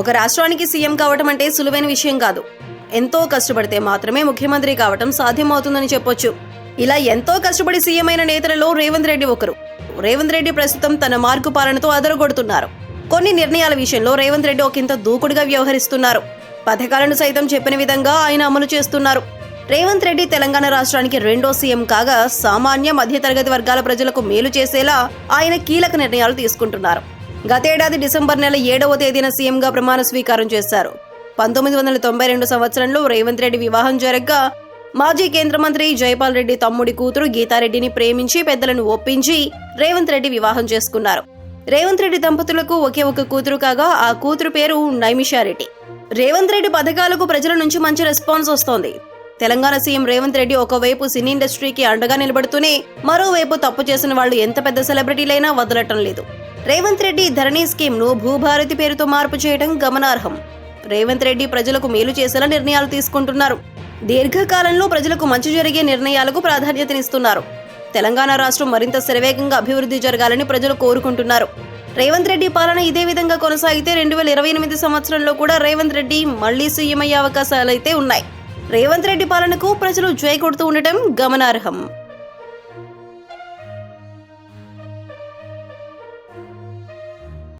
ఒక రాష్ట్రానికి సీఎం కావటం అంటే సులువైన విషయం కాదు. ఎంతో కష్టపడితే మాత్రమే ముఖ్యమంత్రి కావటం సాధ్యమవుతుందని చెప్పొచ్చు. ఇలా ఎంతో కష్టపడి సీఎం అయిన నేతలలో రేవంత్ రెడ్డి ఒకరు. రేవంత్ రెడ్డి ప్రస్తుతం తన మార్కు పాలనతో అదరగొడుతున్నారు. కొన్ని నిర్ణయాల విషయంలో రేవంత్ రెడ్డి ఒకంత దూకుడుగా వ్యవహరిస్తున్నారు. పథకాలను సైతం చెప్పిన విధంగా ఆయన అమలు చేస్తున్నారు. రేవంత్ రెడ్డి తెలంగాణ రాష్ట్రానికి రెండో సీఎం కాగా సామాన్య మధ్యతరగతి వర్గాల ప్రజలకు మేలు చేసేలా ఆయన కీలక నిర్ణయాలు తీసుకుంటున్నారు. గతేడాది డిసెంబర్ నెల ఏడవ తేదీన సీఎంగా ప్రమాణ స్వీకారం చేశారు. పంతొమ్మిది వందల తొంభై రెండు సంవత్సరంలో రేవంత్ రెడ్డి వివాహం జరగ్గా మాజీ కేంద్ర మంత్రి జైపాల్ రెడ్డి తమ్ముడి కూతురు గీతారెడ్డిని ప్రేమించి పెద్దలను ఒప్పించి రేవంత్ రెడ్డి వివాహం చేసుకున్నారు. రేవంత్ రెడ్డి దంపతులకు ఒకే ఒక కూతురు కాగా ఆ కూతురు పేరు నైమిషారెడ్డి రేవంత్ రెడ్డి పథకాలకు ప్రజల నుంచి మంచి రెస్పాన్స్ వస్తోంది. తెలంగాణ సీఎం రేవంత్ రెడ్డి ఒకవైపు సినీ ఇండస్ట్రీకి అండగా నిలబడుతూనే మరోవైపు తప్పు చేసిన వాళ్ళు ఎంత పెద్ద సెలబ్రిటీలైనా వదలటం లేదు. రేవంత్ రెడ్డి ధరణి స్కీమ్ను భూభారతి పేరుతో మార్పు చేయడం గమనార్హం. రేవంత్ రెడ్డి ప్రజలకు మేలు చేసేలా నిర్ణయాలు తీసుకుంటున్నారు. దీర్ఘకాలంలో ప్రజలకు మంచి జరిగే నిర్ణయాలకు ప్రాధాన్యతనిస్తున్నారు. తెలంగాణ రాష్ట్రం మరింత శరవేగంగా అభివృద్ధి జరగాలని ప్రజలు కోరుకుంటున్నారు. రేవంత్ రెడ్డి పాలన ఇదే విధంగా కొనసాగితే రెండు వేల ఇరవై ఎనిమిది సంవత్సరంలో కూడా రేవంత్ రెడ్డి మళ్ళీ సీఎం అయ్యే అవకాశాలైతే ఉన్నాయి. రేవంత్ రెడ్డి పాలనకు ప్రజలు జయ కొడుతూ ఉండటం గమనార్హం.